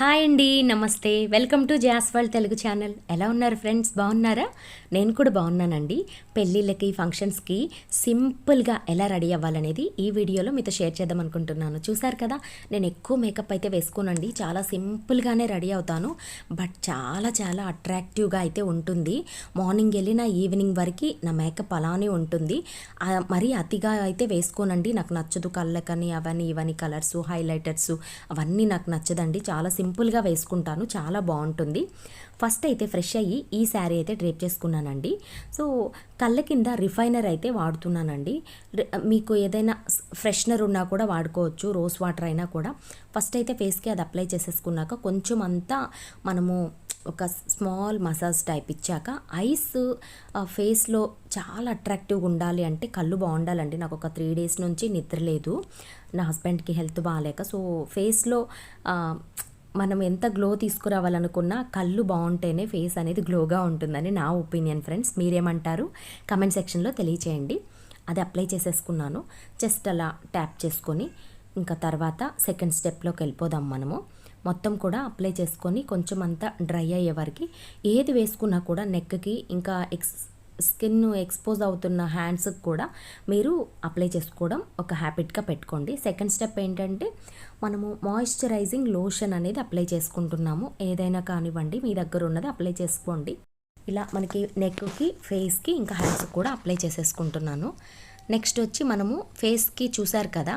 Hi అండి నమస్తే. Welcome to Jaiswal Telugu channel. ఎలా ఉన్నారు ఫ్రెండ్స్? బాగున్నారా? నేను కూడా బాగున్నానండి. పెళ్ళిళ్ళకి ఫంక్షన్స్కి సింపుల్గా ఎలా రెడీ అవ్వాలనేది ఈ వీడియోలో మీతో షేర్ చేద్దాం అనుకుంటున్నాను. చూసారు కదా నేను ఎక్కువ మేకప్ అయితే వేసుకోనండి. చాలా సింపుల్గానే రెడీ అవుతాను. బట్ చాలా చాలా అట్రాక్టివ్గా అయితే ఉంటుంది. మార్నింగ్ వెళ్ళిన ఈవినింగ్ వరకు నా మేకప్ అలానే ఉంటుంది. మరీ అతిగా అయితే వేసుకోనండి. నాకు నచ్చదు కళ్ళకని అవన్నీ ఇవన్నీ కలర్స్ హైలైటర్స్ అవన్నీ నాకు నచ్చదండి. చాలా సింపుల్గా వేసుకుంటాను. చాలా బాగుంటుంది. ఫస్ట్ అయితే ఫ్రెష్ అయ్యి ఈ శారీ అయితే డ్రేప్ చేసుకున్నానండి. సో కళ్ళ కింద రిఫైనర్ అయితే వాడుతున్నానండి. మీకు ఏదైనా ఫ్రెషనర్ ఉన్నా కూడా వాడుకోవచ్చు రోజ్ వాటర్ అయినా కూడా. ఫస్ట్ అయితే ఫేస్కి అది అప్లై చేసేసుకున్నాక కొంచెం అంతా మనము ఒక స్మాల్ మసాజ్ టైప్ ఇచ్చాక ఐస్ ఫేస్లో చాలా అట్రాక్టివ్గా ఉండాలి అంటే కళ్ళు బాగుండాలండి. నాకు ఒక త్రీ డేస్ నుంచి నిద్ర లేదు. నా హస్బెండ్కి హెల్త్ బాగాలేక సో ఫేస్లో మనం ఎంత గ్లో తీసుకురావాలనుకున్నా కళ్ళు బాగుంటేనే ఫేస్ అనేది గ్లోగా ఉంటుందని నా ఒపీనియన్ ఫ్రెండ్స్ మీరేమంటారు? కమెంట్ సెక్షన్లో తెలియచేయండి. అది అప్లై చేసేసుకున్నాను. జస్ట్ అలా ట్యాప్ చేసుకొని ఇంకా తర్వాత సెకండ్ స్టెప్లోకి వెళ్ళిపోదాం మనము. మొత్తం కూడా అప్లై చేసుకొని కొంచెం అంతా డ్రై అయ్యే వరకు ఏది వేసుకున్నా కూడా నెక్కి ఇంకా ఎక్స్ స్కిన్ ఎక్స్పోజ్ అవుతున్న హ్యాండ్స్కి కూడా మీరు అప్లై చేసుకోవడం ఒక హ్యాబిట్గా పెట్టుకోండి. సెకండ్ స్టెప్ ఏంటంటే మనము మాయిశ్చరైజింగ్ లోషన్ అనేది అప్లై చేసుకుంటున్నాము. ఏదైనా కానివ్వండి మీ దగ్గర ఉన్నది అప్లై చేసుకోండి. ఇలా మనకి నెక్కి ఫేస్కి ఇంకా హ్యాండ్స్కి కూడా అప్లై చేసేసుకుంటున్నాను. నెక్స్ట్ వచ్చి మనము ఫేస్కి చూసారు కదా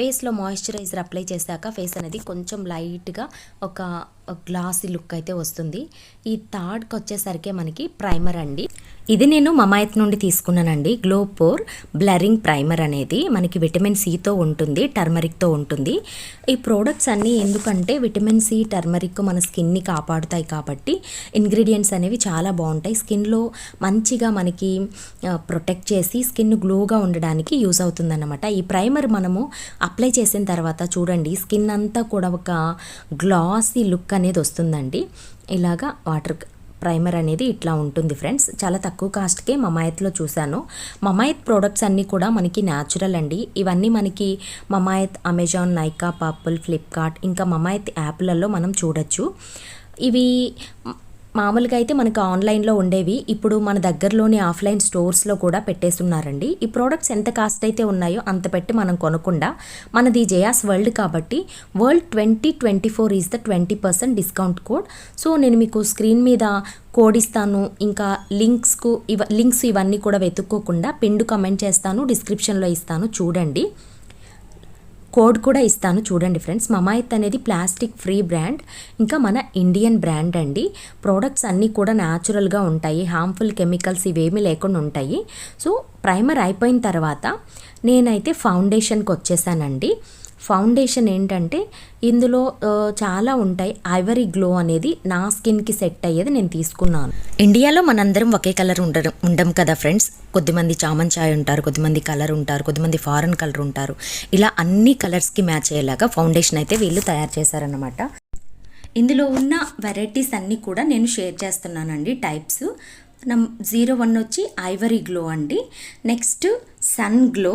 ఫేస్లో మాయిశ్చరైజర్ అప్లై చేశాక ఫేస్ అనేది కొంచెం లైట్గా ఒక గ్లాసీ లుక్ అయితే వస్తుంది. ఈ థర్డ్కి వచ్చేసరికి మనకి ప్రైమర్ అండి. ఇది నేను మమాయత్ నుండి తీసుకున్నానండి. గ్లోపోర్ బ్లరింగ్ ప్రైమర్ అనేది మనకి విటమిన్ సితో ఉంటుంది టర్మరిక్తో ఉంటుంది. ఈ ప్రోడక్ట్స్ అన్నీ ఎందుకంటే విటమిన్ సి టర్మరిక్ మన స్కిన్ని కాపాడుతాయి కాబట్టి ఇంగ్రీడియంట్స్ అనేవి చాలా బాగుంటాయి. స్కిన్లో మంచిగా మనకి ప్రొటెక్ట్ చేసి స్కిన్ గ్లోగా ఉండడానికి యూస్ అవుతుందన్నమాట. ఈ ప్రైమర్ మనము అప్లై చేసిన తర్వాత చూడండి స్కిన్ అంతా కూడా ఒక గ్లాసీ లుక్ అనేది వస్తుందండి. ఇలాగా వాటర్ ప్రైమర్ అనేది ఇట్లా ఉంటుంది ఫ్రెండ్స్. చాలా తక్కువ కాస్ట్కే మమాయత్లో చూశాను. మమాయత్ ప్రోడక్ట్స్ అన్నీ కూడా మనకి న్యాచురల్ అండి. ఇవన్నీ మనకి Mamaearth Amazon Nykaa Purple Flipkart ఇంకా మమాయత్ యాప్లలో మనం చూడొచ్చు. ఇవి మామూలుగా అయితే మనకు ఆన్లైన్లో ఉండేవి. ఇప్పుడు మన దగ్గరలోని ఆఫ్లైన్ స్టోర్స్లో కూడా పెట్టేస్తున్నారండి. ఈ ప్రోడక్ట్స్ ఎంత కాస్ట్ అయితే ఉన్నాయో అంత పెట్టి మనం కొనకుండా మనది జయాస్ వరల్డ్ కాబట్టి world twenty twenty four is the twenty percent discount code. So నేను మీకు స్క్రీన్ మీద కోడ్ ఇస్తాను. ఇంకా లింక్స్కు ఇవ లింక్స్ ఇవన్నీ కూడా వెతుక్కోకుండా పిండు కమెంట్ చేస్తాను డిస్క్రిప్షన్లో ఇస్తాను. చూడండి. కోడ్ కూడా ఇస్తాను. చూడండి ఫ్రెండ్స్ మమాయిత్ అనేది ప్లాస్టిక్ ఫ్రీ బ్రాండ్. ఇంకా మన ఇండియన్ బ్రాండ్ అండి. ప్రోడక్ట్స్ అన్నీ కూడా న్యాచురల్గా ఉంటాయి. హార్మ్ఫుల్ కెమికల్స్ ఇవేమీ లేకుండా ఉంటాయి. సో ప్రైమర్ అయిపోయిన తర్వాత నేనైతే ఫౌండేషన్కి వచ్చేసానండి. ఫౌండేషన్ ఏంటంటే ఇందులో చాలా ఉంటాయి. ఐవరీ గ్లో అనేది నా స్కిన్కి సెట్ అయ్యేది నేను తీసుకున్నాను. ఇండియాలో మనందరం ఒకే కలర్ ఉండడం ఉండం కదా ఫ్రెండ్స్? కొద్దిమంది చామన్ చాయ్ ఉంటారు కొద్దిమంది కలర్ ఉంటారు కొద్దిమంది ఫారెన్ కలర్ ఉంటారు. ఇలా అన్ని కలర్స్కి మ్యాచ్ అయ్యేలాగా ఫౌండేషన్ అయితే వీళ్ళు తయారు చేశారనమాట ఇందులో ఉన్న వెరైటీస్ అన్నీ కూడా నేను షేర్ చేస్తున్నానండి టైప్స్. నమ్ జీరో వన్ వచ్చి ఐవరీ గ్లో అండి. Next sun glow.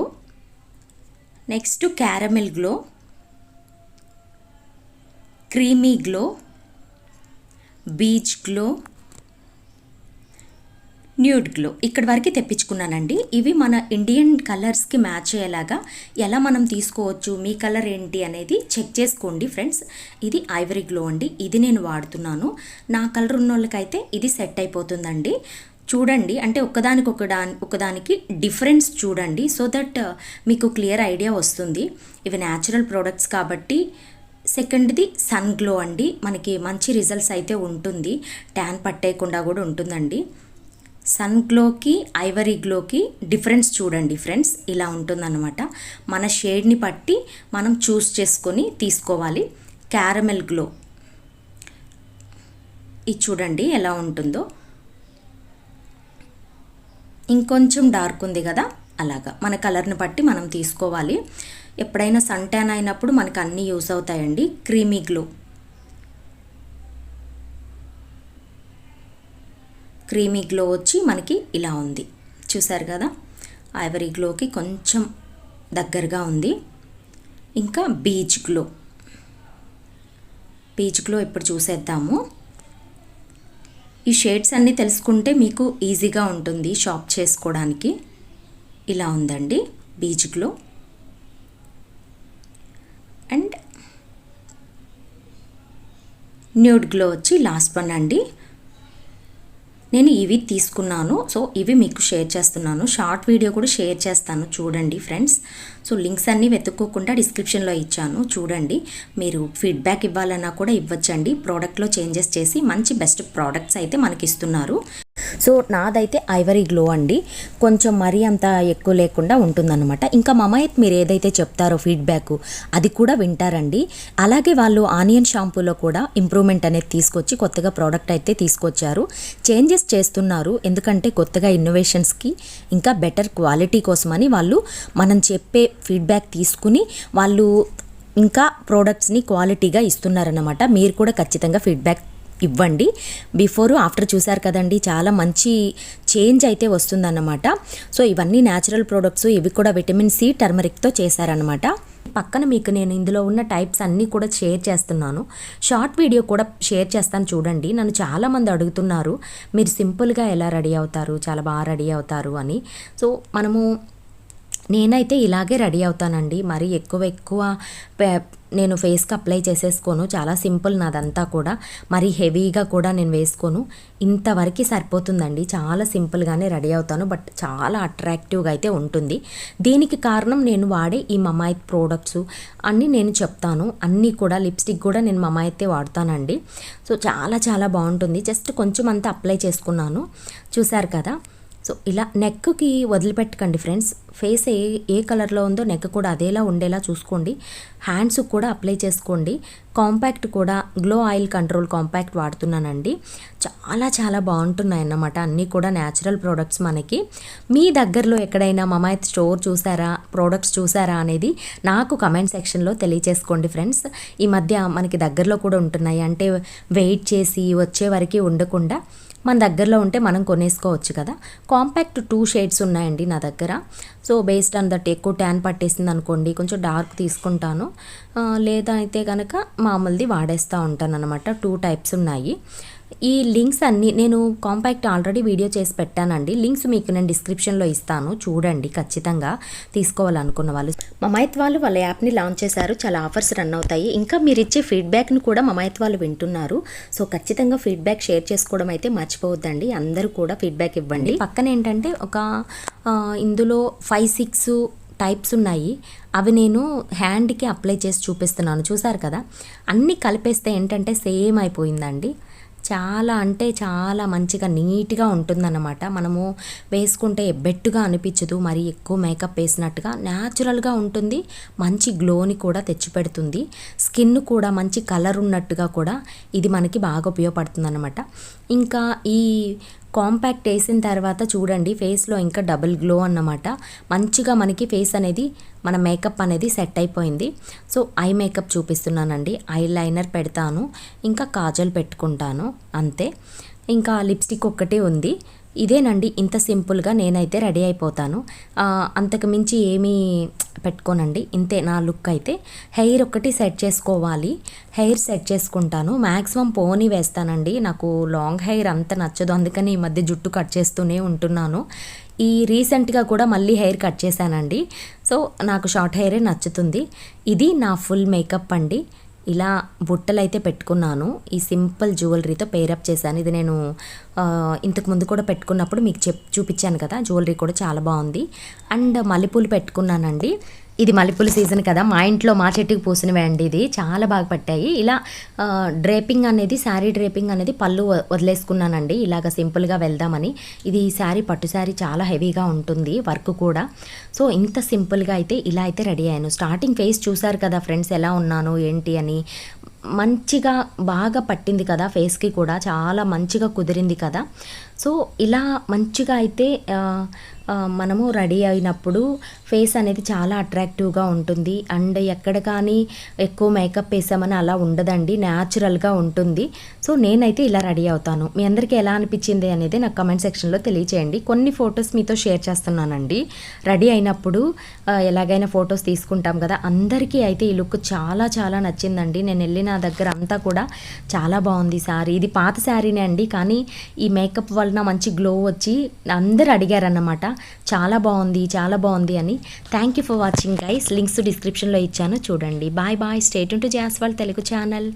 Next caramel glow creamy glow beach glow nude glow. ఇక్కడి వరకు తెప్పించుకున్నానండి. ఇవి మన ఇండియన్ కలర్స్కి మ్యాచ్ అయ్యేలాగా ఎలా మనం తీసుకోవచ్చు మీ కలర్ ఏంటి అనేది చెక్ చేసుకోండి ఫ్రెండ్స్. ఇది ఐవరీ గ్లో అండి. ఇది నేను వాడుతున్నాను. నా కలర్ ఉన్న వాళ్ళకైతే ఇది సెట్ అయిపోతుందండి. చూడండి. అంటే ఒకదానికి ఒకదా ఒకదానికి డిఫరెన్స్ చూడండి. సో దట్ uh, మీకు క్లియర్ ఐడియా వస్తుంది. ఇవి న్యాచురల్ ప్రోడక్ట్స్ కాబట్టి సెకండ్ది సన్ గ్లో అండి. మనకి మంచి రిజల్ట్స్ అయితే ఉంటుంది. ట్యాన్ పట్టేయకుండా కూడా ఉంటుందండి. సన్ గ్లోకి ఐవరీ గ్లోకి డిఫరెన్స్ చూడండి ఫ్రెండ్స్. ఇలా ఉంటుందన్నమాట. మన షేడ్ని బట్టి మనం చూస్ చేసుకొని తీసుకోవాలి. Caramel glow. ఇది చూడండి ఎలా ఉంటుందో. ఇంకొంచెం డార్క్ ఉంది కదా అలాగా. మన కలర్ని బట్టి మనం తీసుకోవాలి. ఎప్పుడైనా సన్ ట్యాన్ అయినప్పుడు మనకు అన్నీ యూస్ అవుతాయండి. Creamy glow. క్రీమీ గ్లో వచ్చి మనకి ఇలా ఉంది. చూసారు కదా? ఐవరీ గ్లోకి కొంచెం దగ్గరగా ఉంది. ఇంకా బీచ్ గ్లో. పీచ్ గ్లో ఇప్పుడు చూసేద్దాము. ఈ షేడ్స్ అన్నీ తెలుసుకుంటే మీకు ఈజీగా ఉంటుంది షాప్ చేసుకోవడానికి. ఇలా ఉందండి beach glow. And nude glow వచ్చి లాస్ట్ వన్ అండి. నేను ఇవి తీసుకున్నాను. సో ఇవి మీకు షేర్ చేస్తున్నాను. షార్ట్ వీడియో కూడా షేర్ చేస్తాను. చూడండి ఫ్రెండ్స్. సో లింక్స్ అన్నీ వెతుక్కోకుండా డిస్క్రిప్షన్లో ఇచ్చాను. చూడండి. మీరు ఫీడ్బ్యాక్ ఇవ్వాలన్నా కూడా ఇవ్వచ్చండి. ప్రోడక్ట్లో చేంజెస్ చేసి మంచి బెస్ట్ ప్రోడక్ట్స్ అయితే మనకి ఇస్తున్నారు సో నాదైతే ఐవరీ గ్లో అండి. కొంచెం మరీ అంత ఎక్కువ లేకుండా ఉంటుందన్నమాట. ఇంకా మమైత్ మీరు ఏదైతే చెప్తారో ఫీడ్బ్యాక్ అది కూడా వింటారండి. అలాగే వాళ్ళు ఆనియన్ షాంపూలో కూడా ఇంప్రూవ్మెంట్ అనేది తీసుకొచ్చి కొత్తగా ప్రోడక్ట్ అయితే తీసుకొచ్చారు. చేంజెస్ చేస్తున్నారు. ఎందుకంటే కొత్తగా ఇన్నోవేషన్స్కి ఇంకా బెటర్ క్వాలిటీ కోసమని వాళ్ళు మనం చెప్పే ఫీడ్బ్యాక్ తీసుకుని వాళ్ళు ఇంకా ప్రోడక్ట్స్ని క్వాలిటీగా ఇస్తున్నారన్నమాట. మీరు కూడా ఖచ్చితంగా ఫీడ్బ్యాక్ ఇవ్వండి. బిఫోర్ ఆఫ్టర్ చూశారు కదండి. చాలా మంచి చేంజ్ అయితే వస్తుందన్నమాట. సో ఇవన్నీ న్యాచురల్ ప్రోడక్ట్స్ ఇవి కూడా విటమిన్ సి టర్మరిక్తో చేశారనమాట పక్కన మీకు నేను ఇందులో ఉన్న టైప్స్ అన్నీ కూడా షేర్ చేస్తున్నాను. షార్ట్ వీడియో కూడా షేర్ చేస్తాను చూడండి. నన్ను చాలామంది అడుగుతున్నారు మీరు సింపుల్గా ఎలా రెడీ అవుతారు? చాలా బాగా రెడీ అవుతారు? అని. సో మనము నేనైతే ఇలాగే రెడీ అవుతానండి. మరి ఎక్కువ ఎక్కువ నేను ఫేస్కి అప్లై చేసేసుకోను. చాలా సింపుల్ నాదంతా కూడా. మరి హెవీగా కూడా నేను వేసుకోను. ఇంతవరకు సరిపోతుందండి. చాలా సింపుల్గానే రెడీ అవుతాను. బట్ చాలా అట్రాక్టివ్గా అయితే ఉంటుంది. దీనికి కారణం నేను వాడే ఈ మమాయిత్ ప్రోడక్ట్స్ అన్నీ నేను చెప్తాను. అన్నీ కూడా లిప్స్టిక్ కూడా నేను మమాయితే వాడతానండి. సో చాలా చాలా బాగుంటుంది. జస్ట్ కొంచెం అంతా అప్లై చేసుకున్నాను. చూశారు కదా? సో ఇలా నెక్కి వదిలిపెట్టకండి ఫ్రెండ్స్. ఫేస్ ఏ ఏ కలర్లో ఉందో నెక్ కూడా అదేలా ఉండేలా చూసుకోండి. హ్యాండ్స్ కూడా అప్లై చేసుకోండి. కాంపాక్ట్ కూడా గ్లో ఆయిల్ కంట్రోల్ కాంపాక్ట్ వాడుతున్నానండి. చాలా చాలా బాగుంటున్నాయి అన్నమాట అన్నీ కూడా న్యాచురల్ ప్రోడక్ట్స్ మనకి. మీ దగ్గరలో ఎక్కడైనా మమాయిత్ స్టోర్ చూసారా ప్రోడక్ట్స్ చూసారా అనేది నాకు కమెంట్ సెక్షన్లో తెలియచేసుకోండి ఫ్రెండ్స్. ఈ మధ్య మనకి దగ్గరలో కూడా ఉంటున్నాయి. అంటే వెయిట్ చేసి వచ్చే వరకు ఉండకుండా మన దగ్గరలో ఉంటే మనం కొనేసుకోవచ్చు కదా. కాంపాక్ట్ టూ షేడ్స్ ఉన్నాయండి నా దగ్గర. సో బేస్డ్ ఆన్ దట్ ఎక్కువ ట్యాన్ పట్టేసింది అనుకోండి కొంచెం డార్క్ తీసుకుంటాను. లేదా అయితే కనుక మామూలుది వాడేస్తూ ఉంటాను అనమాట టూ టైప్స్ ఉన్నాయి. ఈ లింక్స్ అన్నీ నేను కాంపాక్ట్ ఆల్రెడీ వీడియో చేసి పెట్టానండి. లింక్స్ మీకు నేను డిస్క్రిప్షన్లో ఇస్తాను. చూడండి ఖచ్చితంగా తీసుకోవాలనుకున్న వాళ్ళు. మమాయత్ వాళ్ళు వాళ్ళ యాప్ని లాంచ్ చేశారు. చాలా ఆఫర్స్ రన్ అవుతాయి. ఇంకా మీరు ఇచ్చే ఫీడ్బ్యాక్ని కూడా మమాయత్ వాళ్ళు వింటున్నారు. సో ఖచ్చితంగా ఫీడ్బ్యాక్ షేర్ చేసుకోవడం అయితే మర్చిపోవద్దండి. అందరూ కూడా ఫీడ్బ్యాక్ ఇవ్వండి. పక్కన ఏంటంటే ఒక ఇందులో ఫైవ్ సిక్స్ టైప్స్ ఉన్నాయి. అవి నేను హ్యాండ్కి అప్లై చేసి చూపిస్తున్నాను. చూసారు కదా? అన్నీ కలిపేస్తే ఏంటంటే సేమ్ అయిపోయిందండి. చాలా అంటే చాలా మంచిగా నీట్గా ఉంటుందన్నమాట. మనము వేసుకుంటే ఎబ్బెట్టుగా అనిపించదు మరి ఎక్కువ మేకప్ వేసినట్టుగా న్యాచురల్గా ఉంటుంది. మంచి గ్లోని కూడా తెచ్చిపెడుతుంది. స్కిన్ కూడా మంచి కలర్ ఉన్నట్టుగా కూడా ఇది మనకి బాగా ఉపయోగపడుతుంది అనమాట ఇంకా ఈ కాంపాక్ట్ వేసిన తర్వాత చూడండి ఫేస్లో ఇంకా డబుల్ గ్లో అన్నమాట. మంచిగా మనకి ఫేస్ అనేది మన మేకప్ అనేది సెట్ అయిపోయింది. సో ఐ మేకప్ చూపిస్తున్నానండి. ఐ లైనర్ పెడతాను. ఇంకా కాజల్ పెట్టుకుంటాను. అంతే. ఇంకా లిప్స్టిక్ ఒక్కటే ఉంది. ఇదేనండి ఇంత సింపుల్గా నేనైతే రెడీ అయిపోతాను. అంతకు మించి ఏమీ పెట్టుకోనండి. ఇంతే నా లుక్ అయితే. హెయిర్ ఒకటి సెట్ చేసుకోవాలి. హెయిర్ సెట్ చేసుకుంటాను. మ్యాక్సిమం పోనీ వేస్తానండి. నాకు లాంగ్ హెయిర్ అంత నచ్చదు. అందుకని ఈ మధ్య జుట్టు కట్ చేస్తూనే ఉంటున్నాను. ఈ రీసెంట్గా కూడా మళ్ళీ హెయిర్ కట్ చేశానండి. సో నాకు షార్ట్ హెయిరే నచ్చుతుంది. ఇది నా ఫుల్ మేకప్ అండి. ఇలా బుట్టలు అయితే పెట్టుకున్నాను. ఈ సింపుల్ జ్యువెలరీతో పేరప్ చేశాను. ఇది నేను ఇంతకు ముందు కూడా పెట్టుకున్నప్పుడు మీకు చెప్ చూపించాను కదా. జ్యువెలరీ కూడా చాలా బాగుంది. అండ్ మల్లెపూలు పెట్టుకున్నానండి. ఇది మల్లెపూల సీజన్ కదా మా ఇంట్లో మా చెట్టుకు పూసినవే అండి ఇది. చాలా బాగా పట్టాయి. ఇలా డ్రేపింగ్ అనేది శారీ డ్రేపింగ్ అనేది పళ్ళు వదిలేసుకున్నానండి. ఇలాగ సింపుల్గా వెళ్దామని. ఇది శారీ పట్టు శారీ చాలా హెవీగా ఉంటుంది వర్క్ కూడా. సో ఇంత సింపుల్గా అయితే ఇలా అయితే రెడీ అయ్యాను. స్టార్టింగ్ ఫేస్ చూసారు కదా ఫ్రెండ్స్ ఎలా ఉన్నాను ఏంటి అని. మంచిగా బాగా పట్టింది కదా ఫేస్కి కూడా చాలా మంచిగా కుదిరింది కదా. సో ఇలా మంచిగా అయితే మనము రెడీ అయినప్పుడు ఫేస్ అనేది చాలా అట్రాక్టివ్గా ఉంటుంది. అండ్ ఎక్కడ కానీ ఎక్కువ మేకప్ వేసామని అలా ఉండదండి. న్యాచురల్గా ఉంటుంది. సో నేనైతే ఇలా రెడీ అవుతాను. మీ అందరికీ ఎలా అనిపించింది అనేది నాకు కమెంట్ సెక్షన్లో తెలియచేయండి. కొన్ని ఫొటోస్ మీతో షేర్ చేస్తున్నానండి. రెడీ అయినప్పుడు ఎలాగైనా ఫొటోస్ తీసుకుంటాం కదా. అందరికీ అయితే ఈ లుక్ చాలా చాలా నచ్చిందండి. నేను వెళ్ళిన దగ్గర అంతా కూడా చాలా బాగుంది శారీ. ఇది పాత శారీనే అండి కానీ ఈ మేకప్ వలన మంచి గ్లో వచ్చి అందరు అడిగారన్నమాట. చాలా బాగుంది చాలా బాగుంది అని. Thank you for watching guys links డిస్క్రిప్షన్లో ఇచ్చాను. చూడండి. Bye bye stay tuned to Jaiswal Telugu channel